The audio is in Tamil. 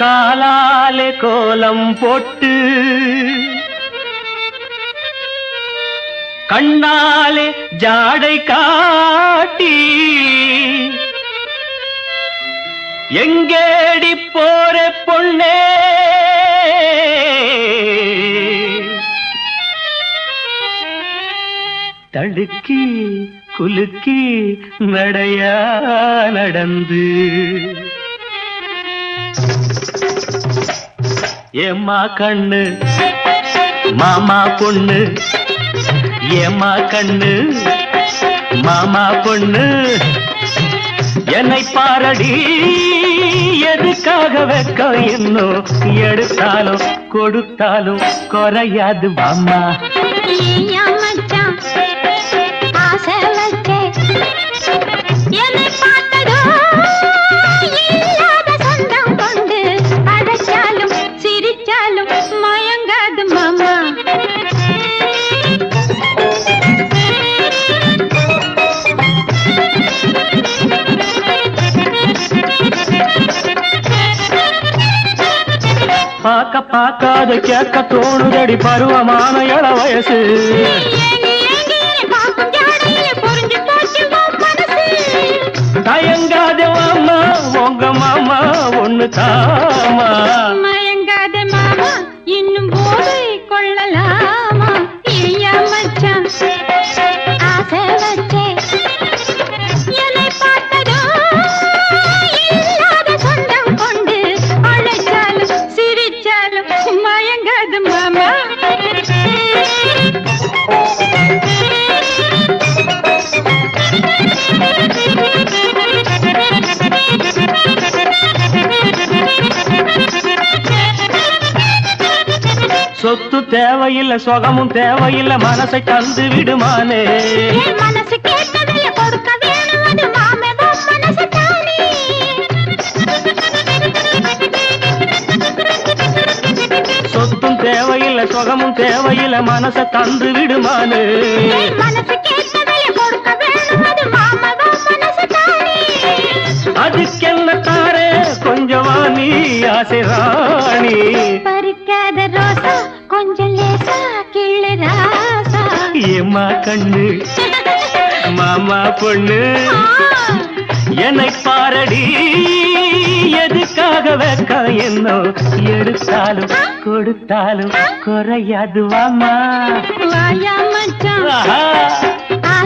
காலாலே கோலம் போட்டு கண்ணாலே ஜாடை காட்டி எங்கேடி போற பொண்ணே? தடுக்கி குலுக்கி நடையா நடந்து. ஏமா கண்ணு? மாமா பொண்ணு. ஏமா கண்ணு? மாமா பொண்ணு. என்னை பாரடி எதுக்காக வெக்க இன்னும்? எடுத்தாலும் கொடுத்தாலும் குறையாது மாமா. பார்க்க பார்க்காத கேட்க தோணுதடி பருவமான இள வயசு. ஏங்கி தயங்காத மாமா உங்க மாமா ஒண்ணு தாமா. சொத்து தேவையில்லை சுகமும் தேவையில்லை மனசை தந்து விடுமானே என் தேவையில்லை சுகமும் தேவையில்லை மனசை தந்து விடுமானே. அதுக்கென்ன தாரே? கொஞ்சமா நீ ஆசை ராணி. பறிக்காத ரோசா கொஞ்சம் லேசா கிள்ளு ராசா. ஏம்மா கண்ணு? மாமா பொண்ணு? என்னை பாரடி. வெக்க என்னோ எடுத்தாலும் கொடுத்தாலும் குறையாது வாமா வாயா மச்சான்.